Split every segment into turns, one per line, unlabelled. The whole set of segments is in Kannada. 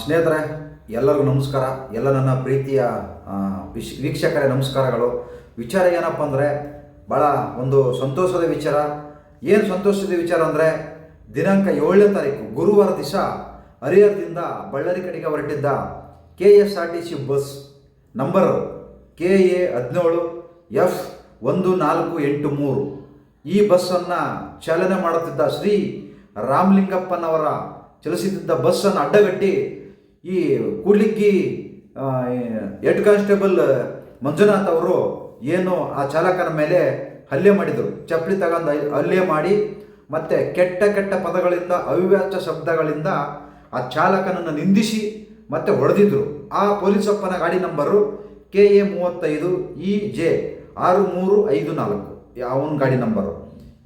ಸ್ನೇಹಿತರೆ, ಎಲ್ಲರಿಗೂ ನಮಸ್ಕಾರ. ಎಲ್ಲ ನನ್ನ ಪ್ರೀತಿಯ ವಿಶ್, ವೀಕ್ಷಕರೇ, ನಮಸ್ಕಾರಗಳು. ವಿಚಾರ ಏನಪ್ಪ ಅಂದರೆ ಭಾಳ ಒಂದು ಸಂತೋಷದ ವಿಚಾರ. ಏನು ಸಂತೋಷದ ವಿಚಾರ ಅಂದರೆ, ದಿನಾಂಕ ಏಳನೇ ತಾರೀಕು, ಗುರುವಾರ ದಿವಸ ಹರಿಹರದಿಂದ ಬಳ್ಳಾರಿ ಕಡೆಗೆ ಹೊರಟಿದ್ದ K S R T C bus number K A ಹದಿನೇಳು ಎಫ್ ಒಂದು ನಾಲ್ಕು ಎಂಟು ಮೂರು. ಈ ಬಸ್ಸನ್ನು ಚಾಲನೆ ಮಾಡುತ್ತಿದ್ದ ಶ್ರೀ ರಾಮಲಿಂಗಪ್ಪನವರ ಚಲಿಸುತ್ತಿದ್ದ ಬಸ್ಸನ್ನು ಅಡ್ಡಗಟ್ಟಿ ಈ ಕೂಡ್ಲಿಕ್ಕಿ ಹೆಡ್ ಕಾನ್ಸ್ಟೇಬಲ್ ಮಂಜುನಾಥ್ ಅವರು ಏನು ಆ ಚಾಲಕನ ಮೇಲೆ ಹಲ್ಲೆ ಮಾಡಿದರು. ಚಪ್ಪಲಿ ತಗೊಂಡು ಹಲ್- ಹಲ್ಲೆ ಮಾಡಿ ಮತ್ತು ಕೆಟ್ಟ ಕೆಟ್ಟ ಪದಗಳಿಂದ ಅವಿವಾಚ್ಯ ಶಬ್ದಗಳಿಂದ ಆ ಚಾಲಕನನ್ನು ನಿಂದಿಸಿ ಮತ್ತೆ ಹೊಡೆದಿದ್ರು. ಆ ಪೊಲೀಸಪ್ಪನ ಗಾಡಿ ನಂಬರು ಕೆ ಎ ಮೂವತ್ತೈದು ಇ ಜೆ ಆರು ಮೂರು ಐದು ನಾಲ್ಕು. ಅವನ ಗಾಡಿ ನಂಬರು.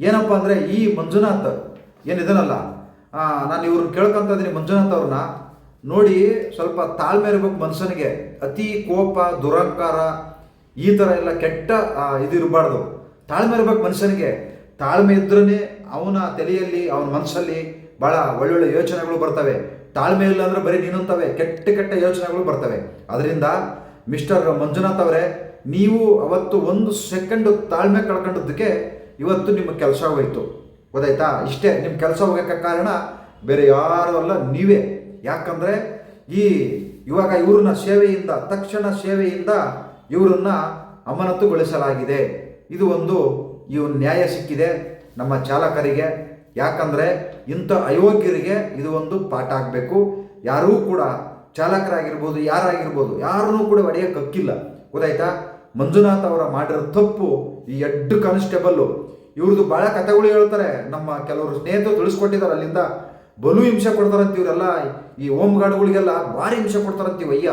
ಏನಪ್ಪ ಅಂದರೆ ಈ ಮಂಜುನಾಥ್ ಏನಿದನಲ್ಲ ನಾನು ಇವ್ರನ್ನ ಕೇಳ್ಕೊಂತ ಇದ್ದೀನಿ ಮಂಜುನಾಥ್ ಅವ್ರನ್ನ ನೋಡಿ, ಸ್ವಲ್ಪ ತಾಳ್ಮೆ ಇರ್ಬೇಕು ಮನುಷ್ಯನಿಗೆ ಅತಿ ಕೋಪ, ದುರಂಕಾರ, ಈ ಥರ ಎಲ್ಲ ಕೆಟ್ಟ ಇದು ಇರಬಾರ್ದು. ತಾಳ್ಮೆ ಇರ್ಬೇಕು ಮನುಷ್ಯನಿಗೆ ತಾಳ್ಮೆ ಇದ್ರೇ ಅವನ ತಲೆಯಲ್ಲಿ, ಅವನ ಮನಸ್ಸಲ್ಲಿ ಭಾಳ ಒಳ್ಳೊಳ್ಳೆ ಯೋಚನೆಗಳು ಬರ್ತವೆ. ತಾಳ್ಮೆ ಇಲ್ಲ ಅಂದ್ರೆ ಬರೀ ನೀನುಂತವೆ. ಕೆಟ್ಟ ಕೆಟ್ಟ ಯೋಚನೆಗಳು ಬರ್ತವೆ. ಅದರಿಂದ ಮಿಸ್ಟರ್ ಮಂಜುನಾಥ್ ಅವರೇ, ನೀವು ಅವತ್ತು ಒಂದು ಸೆಕೆಂಡ್ ತಾಳ್ಮೆ ಕಳ್ಕೊಂಡಿದ್ದಕ್ಕೆ ಇವತ್ತು ನಿಮ್ಮ ಕೆಲಸ ಹೋಯ್ತು. ಗೊತ್ತಾಯ್ತಾ? ಇಷ್ಟೇ ನಿಮ್ಮ ಕೆಲಸ ಹೋಗೋಕ್ಕೆ ಕಾರಣ ಬೇರೆ ಯಾರು ಅಲ್ಲ, ನೀವೇ. ಯಾಕಂದರೆ ಈ ಇವಾಗ ಇವ್ರನ್ನ ಸೇವೆಯಿಂದ, ತಕ್ಷಣ ಸೇವೆಯಿಂದ ಇವರನ್ನ ಅಮಾನತುಗೊಳಿಸಲಾಗಿದೆ. ಇದು ಒಂದು ಒಂದು ನ್ಯಾಯ ಸಿಕ್ಕಿದೆ ನಮ್ಮ ಚಾಲಕರಿಗೆ. ಯಾಕಂದರೆ ಇಂಥ ಅಯೋಗ್ಯರಿಗೆ ಇದು ಒಂದು ಪಾಠ ಆಗಬೇಕು. ಯಾರೂ ಕೂಡ ಚಾಲಕರಾಗಿರ್ಬೋದು, ಯಾರಾಗಿರ್ಬೋದು, ಯಾರನ್ನೂ ಕೂಡ ಹೊಡೆಯೋಕ್ಕಿಲ್ಲ ಗೊತ್ತಾಯ್ತಾ? ಮಂಜುನಾಥ್ ಅವರ ಮಾಡಿರೋ ತಪ್ಪು ಈ ಎಡ್ಡು ಕಾನ್ಸ್ಟೇಬಲ್ಲು ಇವ್ರದ್ದು ಭಾಳ ಕಥೆಗಳು ಹೇಳ್ತಾರೆ. ನಮ್ಮ ಕೆಲವರು ಸ್ನೇಹಿತರು ತಿಳಿಸ್ಕೊಟ್ಟಿದ್ದಾರೆ ಅಲ್ಲಿಂದ. ಬಲು ಹಿಂಸೆ ಕೊಡ್ತಾರಂತ ಇವರೆಲ್ಲ. ಈ ಹೋಮ್ ಗಾರ್ಡ್ಗಳಿಗೆಲ್ಲ ಭಾರಿ ಹಿಂಸೆ ಕೊಡ್ತಾರಂತೀವಿ ಅಯ್ಯ,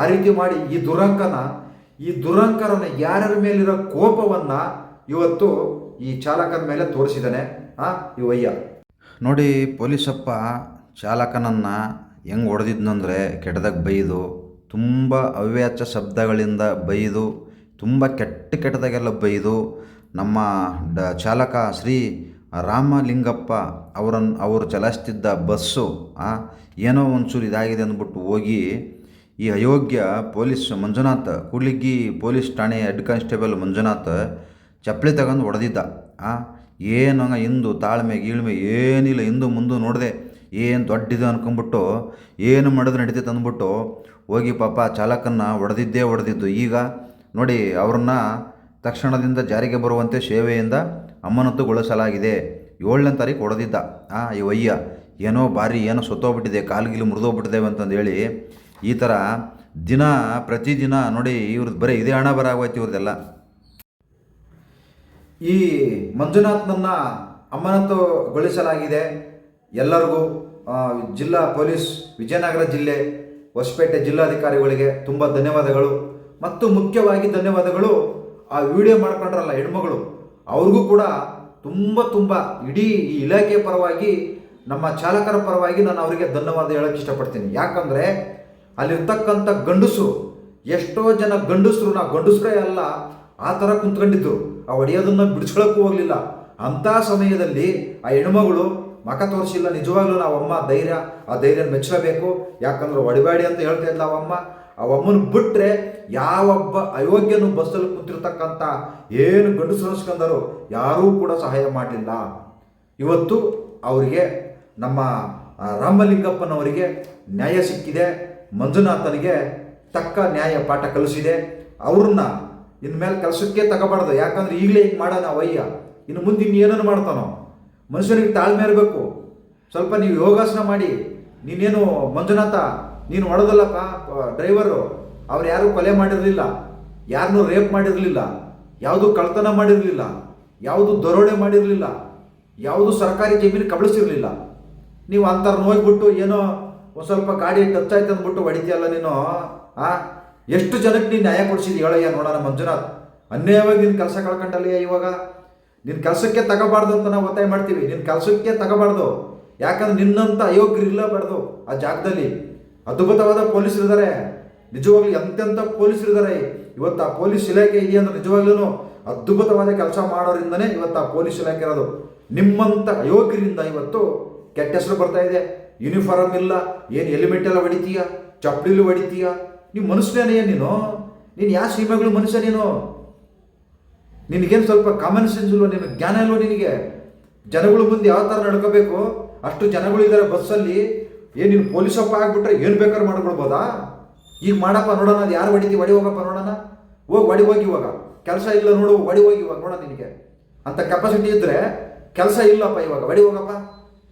ಆ ರೀತಿ ಮಾಡಿ ಈ ದುರಂಕನ, ಈ ದುರಂಕರನ ಯಾರ್ಯಾರ ಮೇಲಿರೋ ಕೋಪವನ್ನ ಇವತ್ತು ಈ ಚಾಲಕನ ಮೇಲೆ ತೋರಿಸಿದ್ದಾನೆ. ಆ ಇವಯ್ಯ ನೋಡಿ, ಪೊಲೀಸಪ್ಪ ಚಾಲಕನನ್ನು ಹೆಂಗ್ ಹೊಡೆದಿದ್ನಂದ್ರೆ ಕೆಟ್ಟದಾಗ ಬೈದು, ತುಂಬ ಅವ್ಯಾಚ ಶಬ್ದಗಳಿಂದ ಬೈದು, ತುಂಬ ಕೆಟ್ಟ ಕೆಟ್ಟದಾಗೆಲ್ಲ ಬೈದು ನಮ್ಮ ಡ ಚಾಲಕ ಶ್ರೀ ರಾಮಲಿಂಗಪ್ಪ ಅವರನ್ನು ಅವರು ಚಲಾಯಿಸ್ತಿದ್ದ ಬಸ್ಸು ಏನೋ ಒಂಚೂರು ಇದಾಗಿದೆ ಅಂದ್ಬಿಟ್ಟು ಹೋಗಿ ಈ ಅಯೋಗ್ಯ ಪೊಲೀಸ್ ಮಂಜುನಾಥ್ ಕೂಡ್ಲಿಗ್ಗಿ ಪೊಲೀಸ್ ಠಾಣೆ ಹೆಡ್ ಕಾನ್ಸ್ಟೇಬಲ್ ಮಂಜುನಾಥ್ ಚಪ್ಪಲಿ ತಗೊಂಡು ಹೊಡೆದಿದ್ದ. ಏನು ಹಂಗ ಹಿಂದು ತಾಳ್ಮೆ ಗೀಳ್ಮೆ ಏನಿಲ್ಲ, ಹಿಂದು ಮುಂದೆ ನೋಡಿದೆ ಏನು ದೊಡ್ಡಿದೆ ಅನ್ಕೊಂಬಿಟ್ಟು, ಏನು ಮಾಡಿದ್ರೆ ನಡೀತೈತೆ ಅಂದ್ಬಿಟ್ಟು ಹೋಗಿ ಪಾಪ ಚಾಲಕನ್ನ ಹೊಡೆದಿದ್ದೇ ಹೊಡೆದಿದ್ದು. ಈಗ ನೋಡಿ, ಅವ್ರನ್ನ ತಕ್ಷಣದಿಂದ ಜಾರಿಗೆ ಬರುವಂತೆ ಸೇವೆಯಿಂದ ಅಮಾನತುಗೊಳಿಸಲಾಗಿದೆ. ಏಳನೇ ತಾರೀಕು ಹೊಡೆದಿದ್ದ ಆ ವಯ್ಯ, ಏನೋ ಭಾರಿ, ಏನೋ ಸತ್ತೋಗ್ಬಿಟ್ಟಿದೆ ಕಾಲ್ಗಿಲು ಮುರಿದೋಗ್ಬಿಟ್ಟಿದ್ದೇವೆ ಅಂತಂದು ಹೇಳಿ, ಈ ಥರ ದಿನ ಪ್ರತಿದಿನ ನೋಡಿ ಇವ್ರದ್ದು ಬರೀ ಇದೇ ಹಣ ಬರ ಆಗೋಯ್ತು ಇವ್ರದ್ದೆಲ್ಲ. ಈ ಮಂಜುನಾಥ್ನನ್ನ ಅಮಾನತುಗೊಳಿಸಲಾಗಿದೆ. ಎಲ್ಲರಿಗೂ ಜಿಲ್ಲಾ ಪೊಲೀಸ್, ವಿಜಯನಗರ ಜಿಲ್ಲೆ, ಹೊಸಪೇಟೆ ಜಿಲ್ಲಾಧಿಕಾರಿಗಳಿಗೆ ತುಂಬ ಧನ್ಯವಾದಗಳು. ಮತ್ತು ಮುಖ್ಯವಾಗಿ ಧನ್ಯವಾದಗಳು ಆ ವಿಡಿಯೋ ಮಾಡ್ಕೊಂಡ್ರಲ್ಲ ಹೆಣ್ಮಗಳು, ಅವ್ರಿಗೂ ಕೂಡ ತುಂಬ ತುಂಬ ಇಡೀ ಈ ಇಲಾಖೆ ಪರವಾಗಿ, ನಮ್ಮ ಚಾಲಕರ ಪರವಾಗಿ ನಾನು ಅವರಿಗೆ ಧನ್ಯವಾದ ಹೇಳಕ್ಕೆ ಇಷ್ಟಪಡ್ತೀನಿ. ಯಾಕಂದರೆ ಅಲ್ಲಿರ್ತಕ್ಕಂಥ ಗಂಡಸರು ಎಷ್ಟೋ ಜನ ಗಂಡಸರು, ನಾ ಗಂಡಸರೇ ಅಲ್ಲ, ಆ ಥರ ಕುಂತ್ಕೊಂಡಿದ್ರು. ಆ ಹೊಡೆಯೋದನ್ನು ಬಿಡಿಸ್ಕೊಳಕ್ಕೂ ಹೋಗಲಿಲ್ಲ. ಅಂಥ ಸಮಯದಲ್ಲಿ ಆ ಹೆಣ್ಮಗಳು ಮಖ ತೋರಿಸಿಲ್ಲ. ನಿಜವಾಗ್ಲೂ ನಾವಮ್ಮ ಧೈರ್ಯ, ಆ ಧೈರ್ಯ ಮೆಚ್ಚಲೇಬೇಕು. ಯಾಕಂದ್ರೆ ಹೊಡಿಬೇಡಿ ಅಂತ ಹೇಳ್ತಾ ಇದ್ಲ ಅವಮ್ಮ. ಆ ಬಿಟ್ಟರೆ ಯಾವೊಬ್ಬ ಅಯೋಗ್ಯನು ಬಸ್ಸಲ್ಲಿ ಕೂತಿರ್ತಕ್ಕಂಥ ಏನು ಗಂಡು ಸಂಸ್ಕಂದರು ಯಾರೂ ಕೂಡ ಸಹಾಯ ಮಾಡಲಿಲ್ಲ ಇವತ್ತು ಅವರಿಗೆ ನಮ್ಮ ರಾಮಲಿಂಗಪ್ಪನವರಿಗೆ ನ್ಯಾಯ ಸಿಕ್ಕಿದೆ. ಮಂಜುನಾಥನಿಗೆ ತಕ್ಕ ನ್ಯಾಯ ಪಾಠ ಕಲಿಸಿದೆ. ಅವ್ರನ್ನ ಇನ್ಮೇಲೆ ಕೆಲಸಕ್ಕೆ ತಗೋಬಾರ್ದು. ಯಾಕಂದ್ರೆ ಈಗಲೇ ಹಿಂಗೆ ಮಾಡೋಣ ಅವಯ್ಯ. ಇನ್ನು ಮುಂದೆ ಇನ್ನು ಏನನ್ನು ಮಾಡ್ತಾನೋ? ಮನುಷ್ಯನಿಗೆ ತಾಳ್ಮೆ ಇರಬೇಕು. ಸ್ವಲ್ಪ ನೀವು ಯೋಗಾಸನ ಮಾಡಿ. ನೀನೇನು ಮಂಜುನಾಥ ನೀನು ಹೊಡೆದಲ್ಲಪ್ಪ ಡ್ರೈವರು ಅವ್ರು ಯಾರೂ ಕೊಲೆ ಮಾಡಿರಲಿಲ್ಲ, ಯಾರನ್ನೂ ರೇಪ್ ಮಾಡಿರಲಿಲ್ಲ, ಯಾವುದು ಕಳ್ತನ ಮಾಡಿರಲಿಲ್ಲ, ಯಾವುದು ದರೋಡೆ ಮಾಡಿರಲಿಲ್ಲ, ಯಾವುದು ಸರ್ಕಾರಿ ಜಮೀನು ಕಬಳಿಸಿರಲಿಲ್ಲ. ನೀವು ಅಂಥವ್ರನ್ನ ನೋಯ್ಬಿಟ್ಟು ಏನೋ ಒಂದು ಸ್ವಲ್ಪ ಗಾಡಿ ಟಚ್ ಆಯ್ತು ಅಂದ್ಬಿಟ್ಟು ಹೊಡಿತೀಯಲ್ಲ ನೀನು, ಆ? ಎಷ್ಟು ಜನಕ್ಕೆ ನೀನು ನ್ಯಾಯ ಕೊಡಿಸಿದ್ಯ ಹೇಳಯ್ಯ ನೋಡೋಣ ಮಂಜುನಾಥ್. ಅನ್ಯಾಯವಾಗಿ ನಿನ್ನ ಕೆಲಸ ಕಳ್ಕೊಂಡಲ್ಲಯ್ಯ ಇವಾಗ? ನಿನ್ನ ಕೆಲಸಕ್ಕೆ ತಗೋಬಾರ್ದು ಅಂತ ನಾವು ಒತ್ತಾಯ ಮಾಡ್ತೀವಿ. ನಿನ್ನ ಕೆಲಸಕ್ಕೆ ತಗೋಬಾರ್ದು. ಯಾಕಂದ್ರೆ ನಿನ್ನಂಥ ಅಯೋಗ್ಯರು ಇರಲೇಬಾರ್ದು ಆ ಜಾಗದಲ್ಲಿ. ಅದ್ಭುತವಾದ ಪೊಲೀಸರು ಇದ್ದಾರೆ ನಿಜವಾಗ್ಲೂ ಎಂತೆಂಥ ಪೊಲೀಸರು ಇದ್ದಾರೆ ಇವತ್ತು ಆ ಪೊಲೀಸ್ ಇಲಾಖೆ ಇದೆ ಅಂದ್ರೆ ನಿಜವಾಗ್ಲೂ ಅದ್ಭುತವಾದ ಕೆಲಸ ಮಾಡೋರಿಂದನೇ ಇವತ್ತು ಆ ಪೊಲೀಸ್ ಇಲಾಖೆ ಇರೋದು. ನಿಮ್ಮಂಥ ಅಯೋಗ್ಯರಿಂದ ಇವತ್ತು ಕೆಟ್ಟ ಹೆಸರು ಬರ್ತಾ ಇದೆ. ಯೂನಿಫಾರ್ಮ್ ಇಲ್ಲ, ಏನು ಹೆಲ್ಮೆಟ್ ಎಲ್ಲ ಹೊಡಿತೀಯ ಚಪ್ಪಲಿಲು ಹೊಡಿತೀಯ? ನೀವು ಮನುಷ್ಯನೇ ನೀನು? ನೀನು ಯಾವ ಸೀಮೆಗಳು ಮನುಷ್ಯ ನೀನು? ನಿನಗೇನು ಸ್ವಲ್ಪ ಕಾಮನ್ ಸೆನ್ಸ್ ಇಲ್ವ? ನಿನಗೆ ಜ್ಞಾನ ಇಲ್ವ ನಿನಗೆ? ಜನಗಳ ಮುಂದೆ ಯಾವ ಥರ ನಡ್ಕೋಬೇಕು? ಅಷ್ಟು ಜನಗಳಿದ್ದಾರೆ ಬಸ್ಸಲ್ಲಿ ಏನು ನೀನು ಅಪ್ಪ ಆಗ್ಬಿಟ್ರೆ ಏನು ಬೇಕಾದ್ರೂ ಮಾಡ್ಕೊಳ್ಬೋದಾ? ಈಗ ಮಾಡಪ್ಪ ನೋಡೋಣ, ಅದು ಯಾರು ಹೊಡಿತೀವಿ ಹೊಡಿ ಹೋಗಪ್ಪ ನೋಡೋಣ. ಹೋಗಿ ಹೊಡಿ ಹೋಗಿ ಇವಾಗ. ಕೆಲಸ ಇಲ್ಲ ನೋಡು, ಹೊಡಿ ಹೋಗಿ ಇವಾಗ ನೋಡೋಣ ನಿನಗೆ. ಅಂತ ಕೆಪಾಸಿಟಿ ಇದ್ದರೆ ಕೆಲಸ ಇಲ್ಲಪ್ಪ ಇವಾಗ. ಹೊಡಿ ಹೋಗಪ್ಪ.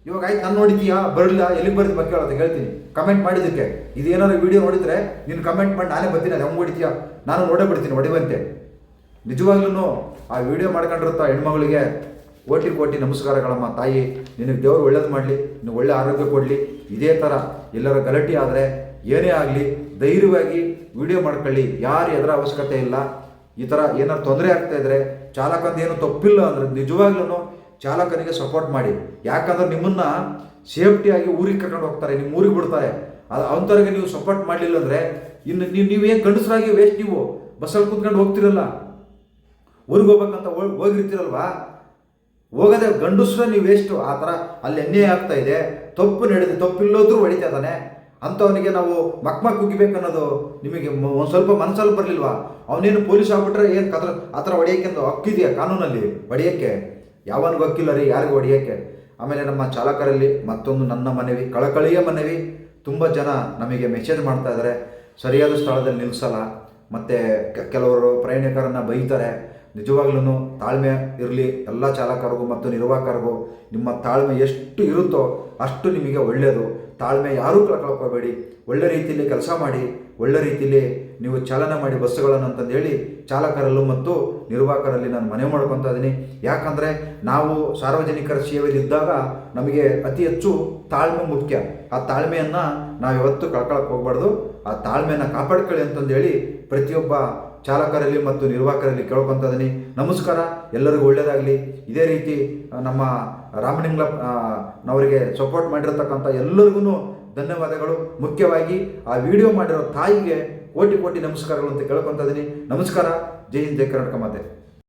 ಇವಾಗ ಆಯ್ತು, ನಾನು ನೋಡಿದ್ದೀಯಾ ಬರಲಿಲ್ಲ, ಎಲ್ಲಿಗೆ ಬರ್ದು ಬಗ್ಗೆ ಹೇಳೋದು ಹೇಳ್ತೀನಿ. ಕಮೆಂಟ್ ಮಾಡಿದ್ದಕ್ಕೆ. ಇದೇನಾದ್ರು ವೀಡಿಯೋ ನೋಡಿದ್ರೆ ನೀನು ಕಮೆಂಟ್ ಮಾಡಿ, ನಾನೇ ಬರ್ತೀನಿ, ಅದು ಹೆಂಗೆ ಹೊಡಿತೀಯಾ? ನಾನು ನೋಡೇ ಬಿಡ್ತೀನಿ, ಹೊಡಿವಂತೆ. ನಿಜವಾಗ್ಲೂ ಆ ವಿಡಿಯೋ ಮಾಡ್ಕೊಂಡಿರುತ್ತ ಹೆಣ್ಮಗಳಿಗೆ ಕೋಟಿ ಕೋಟಿ ನಮಸ್ಕಾರಗಳಮ್ಮ. ತಾಯಿ, ನಿನಗೆ ದೇವರು ಒಳ್ಳೇದು ಮಾಡಲಿ ನೀನು ಒಳ್ಳೆ ಆರೋಗ್ಯ ಕೊಡಲಿ. ಇದೇ ಥರ ಎಲ್ಲರ ಗಲಾಟೆ ಆದರೆ ಏನೇ ಆಗಲಿ ಧೈರ್ಯವಾಗಿ ವಿಡಿಯೋ ಮಾಡ್ಕೊಳ್ಳಿ. ಯಾರು ಎದರ ಅವಶ್ಯಕತೆ ಇಲ್ಲ. ಈ ಥರ ಏನಾರು ತೊಂದರೆ ಆಗ್ತಾ ಚಾಲಕಂದು ಏನು ತಪ್ಪಿಲ್ಲ ಅಂದರೆ ನಿಜವಾಗ್ಲೂ ಚಾಲಕನಿಗೆ ಸಪೋರ್ಟ್ ಮಾಡಿ. ಯಾಕಂದ್ರೆ ನಿಮ್ಮನ್ನ ಸೇಫ್ಟಿಯಾಗಿ ಊರಿಗೆ ಕರ್ಕೊಂಡು ಹೋಗ್ತಾರೆ. ನಿಮ್ಮ ಊರಿಗೆ ಬಿಡ್ತಾರೆ. ಅದು ಅಂಥವ್ರಿಗೆ ನೀವು ಸಪೋರ್ಟ್ ಮಾಡಲಿಲ್ಲ ಅಂದರೆ ಇನ್ನು ನೀವು ನೀವೇನು ಗಂಡಸರಾಗಿ ವೇಸ್ಟ್ ನೀವು? ಬಸ್ಸಲ್ಲಿ ಕುತ್ಕೊಂಡು ಹೋಗ್ತಿರಲ್ಲ. ಊರಿಗೆ ಹೋಗ್ಬೇಕಂತ ಹೋಗ್- ಹೋಗಿರ್ತೀರಲ್ವಾ ಹೋಗದೆ ಗಂಡಸ್ರ ನೀವು ವೇಸ್ಟು ಆ ಥರ ಅಲ್ಲಿ ಅನ್ಯಾಯ ಆಗ್ತಾ ಇದೆ. ತಪ್ಪು ನಡೆದು ತಪ್ಪಿಲ್ಲೋದ್ರೂ ಹೊಡಿತಾ ಇದ್ದಾನೆ. ಅಂಥವನಿಗೆ ನಾವು ಮಕ್ ಮಕ್ ಅನ್ನೋದು ನಿಮಗೆ ಒಂದು ಸ್ವಲ್ಪ ಮನಸ್ಸಲ್ಲಿ ಬರಲಿಲ್ವಾ? ಅವನೇನು ಪೊಲೀಸ್ ಆಗ್ಬಿಟ್ರೆ ಏನು ಕದ್ರ ಆ ಥರ ಹೊಡೆಯೋಕ್ಕೆ ಹಕ್ಕಿದೆಯಾ ಕಾನೂನಲ್ಲಿ? ಹೊಡೆಯೋಕ್ಕೆ? ಯಾವನಿಗೂ ಹಕ್ಕಿಲ್ಲ ರೀ, ಯಾರಿಗೂ ಹೊಡೆಯೋಕ್ಕೆ? ಆಮೇಲೆ ನಮ್ಮ ಚಾಲಕರಲ್ಲಿ ಮತ್ತೊಂದು ನನ್ನ ಮನವಿ, ಕಳಕಳಿಯ ಮನವಿ. ತುಂಬ ಜನ ನಮಗೆ ಮೆಸೇಜ್ ಮಾಡ್ತಾ ಇದ್ದಾರೆ. ಸರಿಯಾದ ಸ್ಥಳದಲ್ಲಿ ನಿಲ್ಲಿಸಲ್ಲ ಮತ್ತು ಕೆಲವರು ಪ್ರಯಾಣಿಕರನ್ನು ಬೈತಾರೆ. ನಿಜವಾಗ್ಲೂ ತಾಳ್ಮೆ ಇರಲಿ, ಎಲ್ಲ ಚಾಲಕರಿಗೂ ಮತ್ತು ನಿರ್ವಾಹಕರಿಗೂ ನಿಮ್ಮ ತಾಳ್ಮೆ ಎಷ್ಟು ಇರುತ್ತೋ ಅಷ್ಟು ನಿಮಗೆ ಒಳ್ಳೆಯದು. ತಾಳ್ಮೆ ಯಾರೂ ಕಳ್ಕೊಳ್ಕೋಬೇಡಿ ಒಳ್ಳೆ ರೀತಿಯಲ್ಲಿ ಕೆಲಸ ಮಾಡಿ, ಒಳ್ಳೆ ರೀತಿಯಲ್ಲಿ ನೀವು ಚಾಲನೆ ಮಾಡಿ ಬಸ್ಸುಗಳನ್ನು ಅಂತಂದು ಹೇಳಿ ಚಾಲಕರಲ್ಲೂ ಮತ್ತು ನಿರ್ವಾಹಕರಲ್ಲಿ ನಾನು ಮನೆ ಮಾಡ್ಕೊತಾ ಇದ್ದೀನಿ. ಯಾಕಂದರೆ ನಾವು ಸಾರ್ವಜನಿಕರ ಸೇವೆಯಲ್ಲಿದ್ದಾಗ ನಮಗೆ ಅತಿ ಹೆಚ್ಚು ತಾಳ್ಮೆ ಮುಖ್ಯ. ಆ ತಾಳ್ಮೆಯನ್ನು ನಾವು ಯಾವತ್ತೂ ಕಳ್ಕೊಳಕ್ಕೆ ಹೋಗ್ಬಾರ್ದು. ಆ ತಾಳ್ಮೆಯನ್ನು ಕಾಪಾಡ್ಕೊಳ್ಳಿ ಅಂತಂದು ಹೇಳಿ ಪ್ರತಿಯೊಬ್ಬ ಚಾಲಕರಲ್ಲಿ ಮತ್ತು ನಿರ್ವಾಹಕರಲ್ಲಿ ಕೇಳ್ಕೊತ ಇದ್ದೀನಿ ನಮಸ್ಕಾರ, ಎಲ್ಲರಿಗೂ ಒಳ್ಳೆಯದಾಗಲಿ ಇದೇ ರೀತಿ ನಮ್ಮ ರಾಮಲಿಂಗ ನವರಿಗೆ ಸಪೋರ್ಟ್ ಮಾಡಿರತಕ್ಕಂಥ ಎಲ್ಲರಿಗೂ ಧನ್ಯವಾದಗಳು. ಮುಖ್ಯವಾಗಿ, ಆ ವಿಡಿಯೋ ಮಾಡಿರೋ ತಾಯಿಗೆ ಕೋಟಿ ಕೋಟಿ ನಮಸ್ಕಾರಗಳು ಅಂತ ಕೇಳ್ಕೊತ ಇದ್ದೀನಿ ನಮಸ್ಕಾರ, ಜೈ ಹಿಂದ್, ಜೈ ಕರ್ನಾಟಕ ಮಾತೆ.